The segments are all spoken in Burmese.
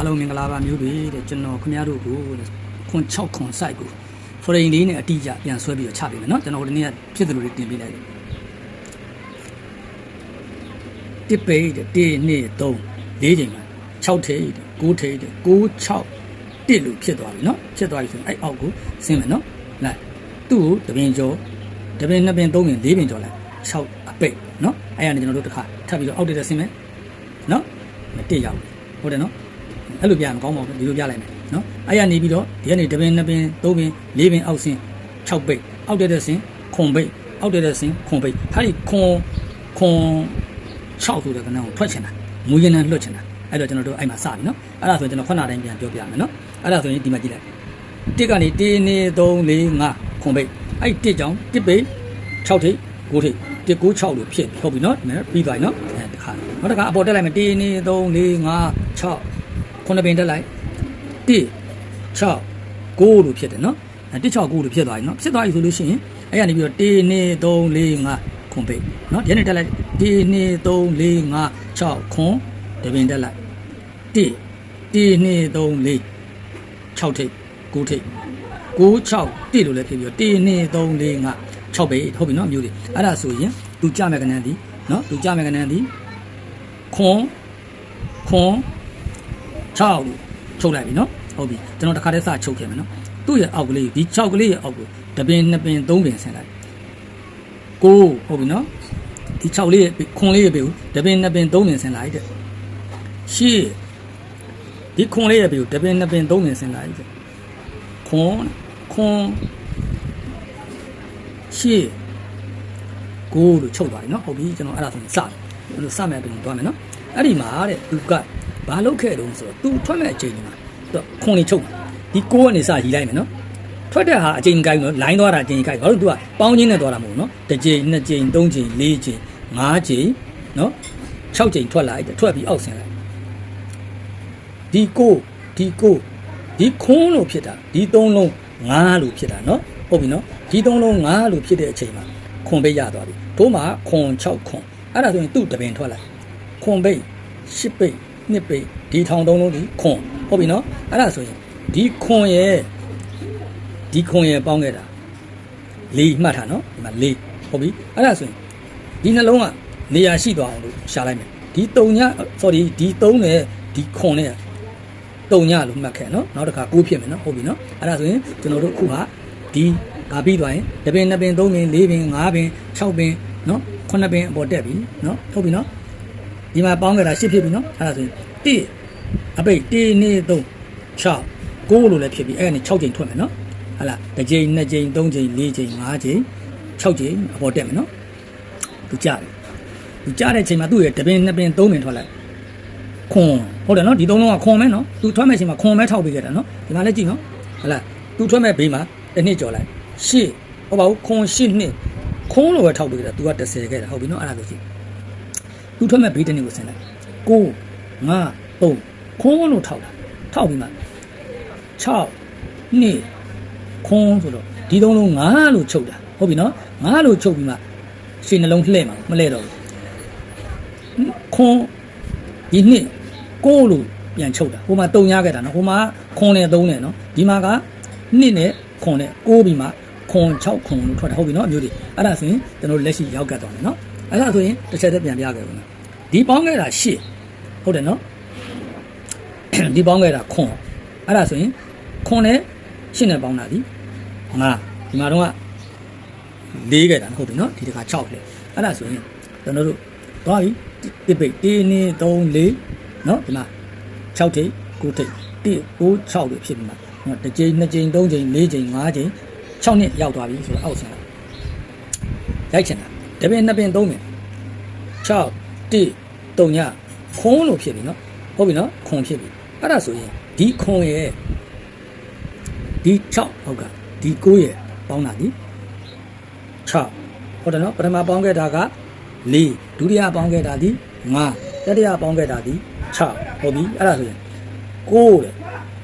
အားလုံးမင်္ဂလာပါမျိုးတွေတဲ့ကျွန်တော်ခင်ဗျားတို့ကိုခွန်6ခွန် site ကို frame လေးနဲ့အတိအကျပြန်ဆွဲပြီးတော့ချပေးမယ်เนาะကျွန်တော်ဒီနေ့ကဖြစ်တယ်လို့တင်ပေးလိုက်တယ်တစ်ပိတ်တဲ့1 2 3 4ချိန်မှာ6ထိပ်9ထိပ်9 6တစ်လို့ဖြစ်သွားပြီเนาะဖြစ်သွားပြီဆိုရင်အဲ့အောက်ကိုဆင်းမယ်เนาะလိုက်သူ့ကိုတပင်ကျော်တပင်နှစ်ပင်သုံးပင်လေးပင်ကျော်လိုက်6အပိတ်เนาะအဲ့ရနေကျွန်တော်တို့တစ်ခါထပ်ပြီးတော့အောက်တက်တက်ဆင်းမယ်เนาะတစ်ရောက်ပြီဟုတ်တယ်เนาะ အဲ့လိုပြရမကောင်းပါဘူးဒီလိုပြလိုက်မယ်နော်အဲ့ရနေပြီးတော့ဒီကနေတပင်နှစ်ပင်သုံးပင်လေးပင်အောက်ဆင်း6ပိတ်အောက်တက်တဲ့ဆင်းခွန်ပိတ်အောက်တက်တဲ့ဆင်းခွန်ပိတ်ဟာဒီခွန်ခွန်6ဆိုတဲ့ကဏ္ဍကိုထွက်ချင်တာမူရင်းနဲ့လွတ်ချင်တာအဲ့တော့ကျွန်တော်တို့အဲ့မှာစပြီနော်အဲ့ဒါဆိုရင်ကျွန်တော်ခုနတိုင်းပြန်ပြောပြမယ်နော်အဲ့ဒါဆိုရင်ဒီမှာကြည့်လိုက်တစ်ကနေ1 2 3 4 5ခွန်ပိတ်အဲ့တစ်ကြောင်တစ်ပိတ်6ထိပ်9ထိပ်တစ်9 6လို့ဖြစ်ဟုတ်ပြီနော်ဒီမှာပြီးသွားပြီနော်အဲတခါနောက်တစ်ခါအပေါ်တက်လိုက်မယ်1 2 3 4 5 6 ခုနှစ်ပင်တက်လိုက်1 6 9လို့ဖြစ်တယ်နော်အဲ1 6 9လို့ဖြစ်သွားပြီနော်ဖြစ်သွားပြီဆိုလို့ရှိရင်အဲ့ရနေပြီးတော့1 2 3 4 5ခွန်ပိတ်နော်ဒီနေ့တက်လိုက်1 2 3 4 5 6ခွန်တပင်တက်လိုက်1 1 2 3 4 6ထိပ်9ထိပ်9 6တိလို့လည်းဖြစ်ပြီးတော့1 2 3 4 5 6ပဲဟုတ်ပြီနော်မျိုးတွေအဲ့ဒါဆိုရင်သူကြမဲ့ကနန်းဒီနော်သူကြမဲ့ကနန်းဒီခွန်ခွန် 6လို့ချုပ်လိုက်ပြီနော်ဟုတ်ပြီကျွန်တော်တစ်ခါတည်းစချုပ်ခဲ့မယ်နော်သူ့ရဲ့အောက်ကလေးဒီ6ကလေးရဲ့အောက်ကိုတပင်နှစ်ပင်သုံးပင်ဆင်းလိုက်9ဟုတ်ပြီနော်ဒီ6လေးရဲ့ခွန်လေးရဲ့ပေကိုတပင်နှစ်ပင်သုံးပင်ဆင်းလိုက်တဲ့ရှေ့ဒီခွန်လေးရဲ့ပေကိုတပင်နှစ်ပင်သုံးပင်ဆင်းလိုက်တဲ့ခွန်ခွန်ရှေ့ကိုလို့ချုပ်သွားပြီနော်ဟုတ်ပြီကျွန်တော်အဲ့ဒါဆိုရင်စတယ်ကျွန်တော်စမယ်ပြင်သွားမယ်နော်အဲ့ဒီမှာတဲ့သူက ဘာလုပ်ခဲ့တုံးဆိုတော့သူထွက်မဲ့အချိန်ဒီမှာသူခွန်လေးချုပ်မှာဒီကိုကနေစရီလိုက်မယ်နော်ထွက်တဲ့ဟာအချိန်ကိုင်းနော်လိုင်းသွားတာအချိန်ကိုင်းဘာလို့သူကပေါင်းချင်းနဲ့သွားတာမဟုတ်နော်တစ်ချိန်နှစ်ချိန်သုံးချိန်လေးချိန်ငါးချိန်နော်6ချိန်ထွက်လာတယ်ထွက်ပြီးအောက်ဆင်းလိုက်ဒီကိုဒီကိုဒီခွန်းလို့ဖြစ်တာဒီသုံးလုံးငါးလို့ဖြစ်တာနော်ဟုတ်ပြီနော်ဒီသုံးလုံးငါးလို့ဖြစ်တဲ့အချိန်မှာခွန်ပိတ်ရသွားပြီတို့မှာခွန်6ခွန်အဲ့ဒါဆိုရင်သူ့တပင်ထွက်လာခွန်ပိတ်10ပိတ် 2ပိတ်ဒီထောင်သုံးလုံးဒီခွန်ဟုတ်ပြီနော်အဲ့ဒါဆိုရင်ဒီခွန်ရဲ့ဒီခွန်ရဲ့ပေါင်းခဲ့တာလေးမှတ်ထားနော်ဒီမှာလေးဟုတ်ပြီအဲ့ဒါဆိုရင်ဒီနှလုံးကနေရာရှိသွားအောင်လို့ရှာလိုက်မယ်ဒီ3ည sorry ဒီ3နဲ့ဒီခွန်နဲ့တုံညလို့မှတ်ခဲ့နော်နောက်တစ်ခါကိုးဖြစ်မယ်နော်ဟုတ်ပြီနော်အဲ့ဒါဆိုရင်ကျွန်တော်တို့အခုကဒီဗာပြီးသွားရင်တစ်ပင်နှစ်ပင်သုံးပင်လေးပင်ငါးပင်6ပင်နော်ခုနှစ်ပင်အပေါ်တက်ပြီနော်ဟုတ်ပြီနော် ဒီမှာပေါင်းကြတာရှစ်ဖြစ်ပြီနော်အဲ့ဒါဆိုရင်1အပိတ်1 2 3 6 9လို့လည်းဖြစ်ပြီအဲ့ဒါနဲ့6ချိန်ထွက်မယ်နော်ဟလာတစ်ချိန်နှစ်ချိန်သုံးချိန်လေးချိန်ငါးချိန်6ချိန်အပေါ်တက်မယ်နော်သူကြားတယ်သူကြားတဲ့ချိန်မှာသူ့ရဲ့တစ်ပင်နှစ်ပင်သုံးပင်ထွက်လိုက်ခွန်ဟုတ်တယ်နော်ဒီသုံးလုံးကခွန်မဲနော်သူထွက်မဲ့ချိန်မှာခွန်မဲထောက်ပေးခဲ့တာနော်ဒီမှာလည်းကြည့်နော်ဟလာသူထွက်မဲ့ဘေးမှာတစ်နှစ်ကျော်လိုက်ရှစ်ဟုတ်ပါဘူးခွန်ရှစ်နှစ်ခွန်လိုပဲထောက်ပေးခဲ့တာသူက30ခဲ့တာဟုတ်ပြီနော်အဲ့ဒါဆိုကြည့် သူထွက်မဲ့ဘေးတစ်နှစ်ကိုဆင်းလိုက်9 5 3ခွန်လို့ထောက်တာထောက်ပြီးမှ6နှစ်ခွန်ဆိုတော့ဒီသုံးလုံး9လို့ချုပ်တာဟုတ်ပြီနော်9လို့ချုပ်ပြီးမှရှင်းနှလုံးလှည့်မှာမလှည့်တော့ဘူးခွန်ဒီနှစ်ကိုလို့ပြန်ချုပ်တာဟိုမှာတုံရခဲ့တာနော်ဟိုမှာခွန်နဲ့3နဲ့နော်ဒီမှာကနှစ်နဲ့ခွန်နဲ့6ပြီးမှခွန်6ခွန်လို့ထွက်တာဟုတ်ပြီနော်အမျိုးတွေအဲ့ဒါဆိုရင်ကျွန်တော်လက်ရှိရောက်ကတ်သွားမယ်နော်အဲ့ဒါဆိုရင်တစ်ချက်တည်းပြန်ပြခဲ့ဦးနော် ဒီပေါင်းခဲ့တာ8ဟုတ်တယ်နော်ဒီပေါင်းခဲ့တာခွန်အဲ့ဒါဆိုရင်ခွန်နဲ့8နဲ့ပေါင်းတာဒီ9ဒီမှာတော့က4ခဲ့တာဟုတ်ပြီနော်ဒီတစ်ခါ6လေအဲ့ဒါဆိုရင်ကျွန်တော်တို့သွားပြီတစ်ပိတ်1 2 3 4နော်ဒီမှာ6ထိပ်9ထိပ်1 9 6လို့ဖြစ်ပြီမှာနော်တစ်ကြိမ်နှစ်ကြိမ်သုံးကြိမ်လေးကြိမ်ငါးကြိမ်6နှစ်ရောက်သွားပြီဆိုတော့အောက်ဆင်းလိုက်ရိုက်ချင်တာတပင်နှစ်ပင်သုံးပင်6 1 3ညခွန်းလို့ဖြစ်ပြီနော်ဟုတ်ပြီနော်ခွန်ဖြစ်ပြီအဲ့ဒါဆိုရင်ဒီခွန်ရဲ့ဒီ6ဟုတ်ကဒီ9ရဲ့ပေါင်းတာဒီ6ဟုတ်တယ်နော်ပထမပေါင်းခဲ့တာက4ဒုတိယပေါင်းခဲ့တာဒီ5တတိယပေါင်းခဲ့တာဒီ6ဟုတ်ပြီအဲ့ဒါဆိုရင်9တဲ့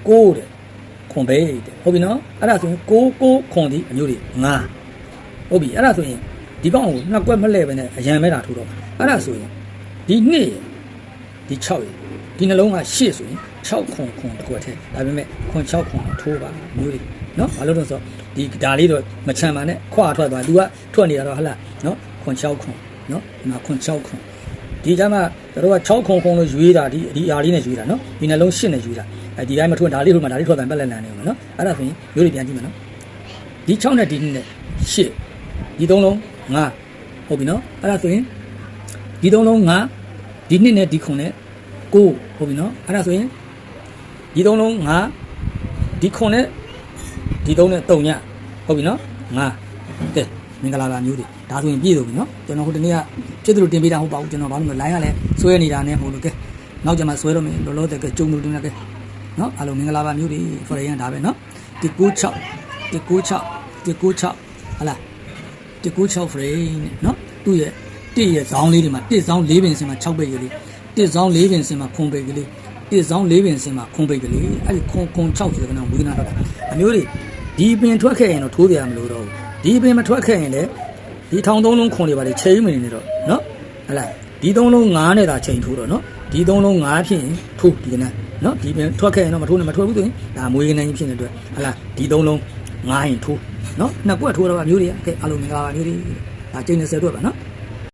9တဲ့ခွန်ပဲတဲ့ဟုတ်ပြီနော်အဲ့ဒါဆိုရင်6 9ခွန်ဒီအမျိုးတွေ5ဟုတ်ပြီအဲ့ဒါဆိုရင်ဒီကောင်ကိုနှစ်ကွက်မလဲပဲနဲ့အရန်မဲတာထိုးတော့မှာအဲ့ဒါဆိုရင် ဒီနှစ်ရယ်ဒီ6ရယ်ဒီနှလုံးကရှေ့ဆိုရင်6ခွန်ခွန်တစ်ခွက်ထဲဒါပေမဲ့ခွန်6ခွန်ထိုးပါမျိုးတွေနော်ဘာလို့လဲဆိုတော့ဒီဒါလေးတော့မချမ်းပါနဲ့ခွာထွက်သွား तू ကထွက်နေတာတော့ဟလားနော်ခွန်6ခွန်နော်ဒီမှာခွန်6ခွန်ဒီကြမှာတို့က6ခွန်ခွန်လို့ယူရတာဒီဒီအားလေးနဲ့ယူရတာနော်ဒီနှလုံးရှစ်နဲ့ယူတာအဲဒီတိုင်းမထွက်ဒါလေးထွက်မှဒါလေးထွက်တယ်ပက်လက်လန်နေမှာနော်အဲ့ဒါဆိုရင်မျိုးတွေပြန်ကြည့်မယ်နော်ဒီ6နဲ့ဒီ2နဲ့ရှစ်ဒီသုံးလုံး9ဟုတ်ပြီနော်အဲ့ဒါဆိုရင်ဒီသုံးလုံး9 ဒီ2နဲ့ဒီခွန်နဲ့9ဟုတ်ပြီနော်အဲ့ဒါဆိုရင်ဒီသုံးလုံး9ဒီခွန်နဲ့ဒီသုံးနဲ့3ညဟုတ်ပြီနော်9ကဲမင်္ဂလာပါမျိုးတွေဒါဆိုရင်ပြည့်စုံပြီနော်ကျွန်တော်ဟိုတနေ့ကပြည့်သူလို့တင်ပေးတာဟုတ်ပါဘူးကျွန်တော်ဘာလို့လဲ line ကလည်းဆွဲနေတာနဲ့မဟုတ်လို့ကဲနောက်ကျမှဆွဲတော့မယ်လောလောဆယ်ကကြုံလို့တင်ရကဲနော်အားလုံးမင်္ဂလာပါမျိုးတွေ for ရန်ဒါပဲနော်196 196 196ဟလာ196 frame နဲ့နော်သူ့ရဲ့ တစ်ရဲ့ဇောင်းလေးတွေမှာတစ်ဇောင်း၄ပင်စင်မှာ6ပိတ်ကလေးတစ်ဇောင်း၄ပင်စင်မှာခွန်ပိတ်ကလေးတစ်ဇောင်း၄ပင်စင်မှာခွန်ပိတ်ကလေးအဲ့ဒီခွန်ခွန်6ဆိုတဲ့ကောင်ဝေဒနာတော့တာအမျိုးတွေဒီပင်ထွက်ခဲ့ရင်တော့ထိုးပြရမလို့တော့ဘူးဒီပင်မထွက်ခဲ့ရင်လည်းဒီထောင်သုံးလုံးခွန်တွေပါလေချိန်မနေနဲ့တော့နော်ဟလာဒီသုံးလုံး9နဲ့သာချိန်ထိုးတော့နော်ဒီသုံးလုံး9ဖြစ်ရင်ထိုးဒီကနေ့နော်ဒီပင်ထွက်ခဲ့ရင်တော့မထိုးနဲ့မထွက်ဘူးဆိုရင်ဒါမွေးကနိုင်ဖြစ်နေတဲ့အတွက်ဟလာဒီသုံးလုံး9ရင်ထိုးနော်နှစ်ကွက်ထိုးတော့ပါမျိုးတွေကဲအားလုံးမင်္ဂလာပါမျိုးတွေဒါချိန်20အတွက်ပါနော်